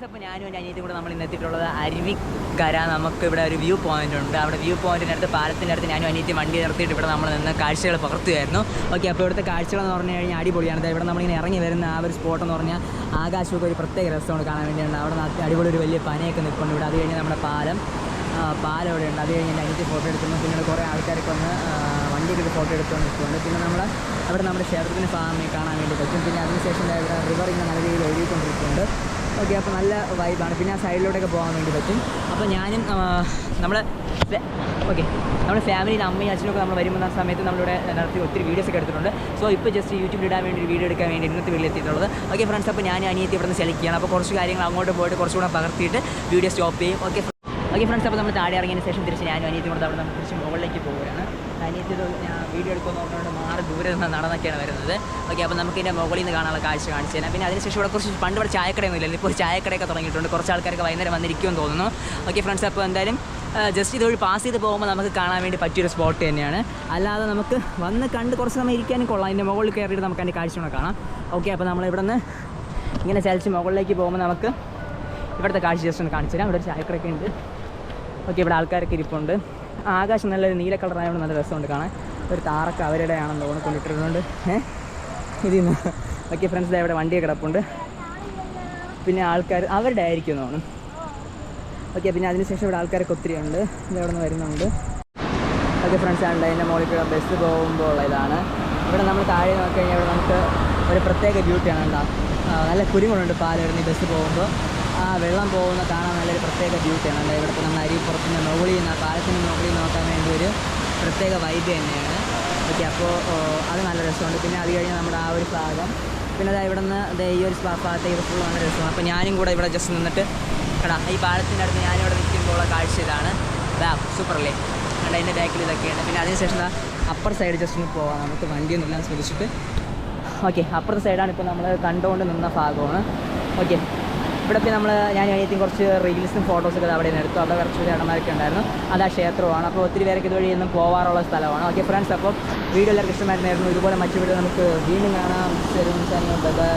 Friends അപ്പോൾ ഞാനും എന്റെ അനിയത്തും കൂടെ നമ്മൾ ഇന്ന് എത്തിയിട്ടുള്ളത് അരുവിക്കര നമുക്ക് ഇവിടെ ഒരു വ്യൂ പോയിന്റ് ഉണ്ട്. അവിടെ വ്യൂ പോയിന്റിന്റെ അടുത്ത് പാലത്തിന്റെ അടുത്ത് ഞാനും അനിയത്തി വണ്ടി നിർത്തിയിട്ട് ഇവിടെ നമ്മൾ നിന്ന് കാഴ്ചകൾ പകർത്തുമായിരുന്നു ഓക്കെ അപ്പോൾ ഇവിടുത്തെ കാഴ്ചകൾ എന്ന് പറഞ്ഞു കഴിഞ്ഞാൽ അടിപൊളിയാണ്. ഇവിടെ നമ്മളിങ്ങനെ ഇറങ്ങി വരുന്ന ആ ഒരു സ്പോട്ട് എന്ന് പറഞ്ഞാൽ ആകാശമൊക്കെ ഒരു പ്രത്യേക രസമാണ് കാണാൻ വേണ്ടിയുണ്ട്. അവിടെ നിന്ന് അടിപൊളി ഒരു വലിയ പനയൊക്കെ നിൽക്കുന്നുണ്ട് ഇവിടെ അത് കഴിഞ്ഞ് നമ്മുടെ പാലം പാലം അവിടെയുണ്ട് അത് കഴിഞ്ഞ് എന്റെ അനിയത്തി ഫോട്ടോ എടുക്കുന്നു. പിന്നീട് കുറേ ആൾക്കാരൊക്കെ വന്ന് ആ, വണ്ടിയൊക്കെ ഫോട്ടോ എടുത്തുകൊണ്ട് നിൽക്കുന്നുണ്ട് പിന്നെ നമ്മൾ അവിടെ നമ്മുടെ ക്ഷേത്രത്തിന് ഫാമി കാണാൻ വേണ്ടി പറ്റും. പിന്നെ അതിനുശേഷം റിവർ ഇങ്ങനെ നല്ല രീതിയിൽ ഒഴുകിക്കൊണ്ടിരിക്കുന്നുണ്ട്. ഓക്കെ അപ്പോൾ നല്ല വൈബാണ് പിന്നെ ആ സൈഡിലൂടെയൊക്കെ പോകാൻ വേണ്ടി പറ്റും. അപ്പോൾ ഞാനും നമ്മൾ ഓക്കെ നമ്മുടെ ഫാമിലിയിൽ അമ്മയും അച്ഛനൊക്കെ നമ്മൾ വരുമ്പോൾ ആ സമയത്ത് നമ്മളിവിടെ നടത്തി ഒത്തിരി വീഡിയോസ് ഒക്കെ എടുത്തിട്ടുണ്ട്. സോ ഇപ്പോൾ ജസ്റ്റ് യൂട്യൂബിൽ ഇടാൻ വേണ്ടി ഒരു വീഡിയോ എടുക്കാൻ വേണ്ടി ഇന്നത്തെ വീട്ടിൽ എത്തിയിട്ടുള്ളത്. ഓക്കെ ഫ്രണ്ട്സ് അപ്പോൾ ഞാൻ അനിയത്തി ഇവിടെ നിന്ന് സെലക്ട് ചെയ്യണം. അപ്പോൾ കുറച്ച് കാര്യങ്ങൾ അങ്ങോട്ട് പോയിട്ട് കുറച്ചുകൂടെ പകർത്തിയിട്ട് വീഡിയോ സ്റ്റോപ്പ് ചെയ്യും. ഓക്കെ ഓക്കെ ഫ്രണ്ട്സ് അപ്പോൾ നമ്മൾ താഴെ ഇറങ്ങിയതിന് ശേഷം തിരിച്ച് ഞാനും അനിയത്തി കൂടെ അവിടെ നമ്മൾ തിരിച്ച് മുകളിലേക്ക് പോവുകയാണ്. അനിയത്തി ഞാൻ വീഡിയോ എടുക്കുമെന്ന് പറഞ്ഞുകൊണ്ട് മാറി ദൂരെ നിന്ന് നടന്നൊക്കെയാണ് വരുന്നത്. ഓക്കെ അപ്പോൾ നമുക്ക് ഇതിന്റെ മുകളിൽ നിന്ന് കാണാനുള്ള കാഴ്ച കാണിച്ചു തരാം. പിന്നെ അതിനുശേഷം ഇവിടെ കുറച്ച് പണ്ട് ഇവിടെ ചായക്കടയൊന്നും ഇല്ലല്ലോ ഇപ്പോൾ ചായക്കടയൊക്കെ തുടങ്ങിയിട്ടുണ്ട്. കുറച്ച് ആൾക്കാരൊക്കെ വൈകുന്നേരം വന്നിരിക്കുമെന്ന് തോന്നുന്നു. ഓക്കെ ഫ്രണ്ട്സ് അപ്പോൾ എന്തായാലും ജസ്റ്റ് ഇതുവഴി പാസ് ചെയ്ത് പോകുമ്പോൾ നമുക്ക് കാണാൻ വേണ്ടി പറ്റിയൊരു സ്പോട്ട് തന്നെയാണ്. അല്ലാതെ നമുക്ക് വന്ന് കണ്ട് കുറച്ച് സമയം ഇരിക്കാനും കൊള്ളാം. അതിന്റെ മുകളിൽ കയറിയിട്ട് നമുക്ക് അതിന്റെ കാഴ്ച കൂടെ കാണാം. ഓക്കെ അപ്പോൾ നമ്മൾ നിന്ന് ഇങ്ങനെ ചലിച്ച് മുകളിലേക്ക് പോകുമ്പോൾ നമുക്ക് ഇവിടുത്തെ കാഴ്ച ജസ്റ്റ് ഒന്ന് കാണിച്ചു തരാം. ഇവിടെ ഒരു ചായക്കടയൊക്കെ ഉണ്ട്. ഓക്കെ ഇവിടെ ആൾക്കാരൊക്കെ ഇരിപ്പുണ്ട്. ആകാശം നല്ല നീല കളറായതുകൊണ്ട് നല്ല രസമുണ്ട് കാണാൻ. ഒരു താറൊക്കെ അവരുടെ ആണെന്ന് തോന്നുന്നു കൊണ്ടിട്ടിട്ടുണ്ട് ഏഹ് ഇതിന്ന്. ഓക്കെ ഫ്രണ്ട്സ് ഇവിടെ വണ്ടിയെ കിടപ്പുണ്ട്. പിന്നെ ആൾക്കാർ അവരുടെ ആയിരിക്കും തോന്നുന്നു. ഓക്കെ പിന്നെ അതിനുശേഷം ഇവിടെ ആൾക്കാരൊക്കെ ഒത്തിരി ഉണ്ട്. ഇവിടെ നിന്ന് വരുന്നുണ്ട്. ഓക്കെ ഫ്രണ്ട്സ് ആണ് അതിന്റെ മുകളിൽ ബസ് പോകുമ്പോൾ ഇതാണ് ഇവിടെ നമ്മൾ താഴെ നോക്കി കഴിഞ്ഞാൽ ഇവിടെ നമുക്ക് ഒരു പ്രത്യേക ബ്യൂട്ടിയാണ് ഉണ്ടാകും നല്ല കുരുങ്ങളുണ്ട് പാലിടുന്ന ബസ് പോകുമ്പോൾ. ആ വെള്ളം പോകുന്ന കാണാൻ നല്ലൊരു പ്രത്യേക ബ്യൂട്ടിയാണ് അല്ലെങ്കിൽ ഇവിടുത്തെ നമ്മൾ അരിപ്പുറത്തിന്റെ മുകളിൽ നിന്ന് ആ പാലത്തിന്റെ മുകളിൽ നോക്കാൻ വേണ്ടി ഒരു പ്രത്യേക വൈബ് തന്നെയാണ്. ഓക്കെ അപ്പോൾ അത് നല്ല രസമുണ്ട്. പിന്നെ അത് കഴിഞ്ഞ് നമ്മുടെ ആ ഒരു ഭാഗം. പിന്നെ അതാ ഇവിടെ നിന്ന് ദേ ഈ ഒരു ഭാഗത്തേക്ക് ഫുൾ നല്ല രസമാണ് അപ്പോൾ ഞാനും കൂടെ ഇവിടെ ജസ്റ്റ് നിന്നിട്ട് എടാ ഈ പാലത്തിന്റെ അടുത്ത് ഞാനിവിടെ നിൽക്കുമ്പോൾ ഉള്ള കാഴ്ച ഇതാണ്. ബാ സൂപ്പറല്ലേ കണ്ട അതിന്റെ ബാക്കിൽ ഇതൊക്കെയാണ് പിന്നെ അതിനുശേഷം അപ്പർ സൈഡ് ജസ്റ്റ് ഒന്ന് പോവാം. നമുക്ക് വണ്ടിയൊന്നും ഇല്ലാന്ന് ശ്രദ്ധിച്ചിട്ട് ഓക്കെ അപ്പുറത്തെ സൈഡാണ് ഇപ്പോൾ നമ്മൾ കണ്ടുകൊണ്ട് നിന്ന ഭാഗമാണ്. ഓക്കെ പിന്നെ നമ്മൾ ഞാൻ അനിയത്തിയും കുറച്ച് റീൽസും ഫോട്ടോസൊക്കെ അവിടെ നിന്ന് എടുത്തു. അവിടെ കുറച്ച് ചേട്ടന്മാരൊക്കെ ഉണ്ടായിരുന്നു. അത് ആ ക്ഷേത്രമാണ്. അപ്പോൾ ഒത്തിരി പേരൊക്കെ ഇതുവഴി ഇന്നും പോവാറുള്ള സ്ഥലമാണ്. ഓക്കെ ഫ്രണ്ട്സ് അപ്പോൾ വീഡിയോ എല്ലാവർക്കും ഇഷ്ടമായിരുന്നായിരുന്നു. ഇതുപോലെ മറ്റു വീഡിയോ നമുക്ക് വീണ്ടും കാണാം. ബൈ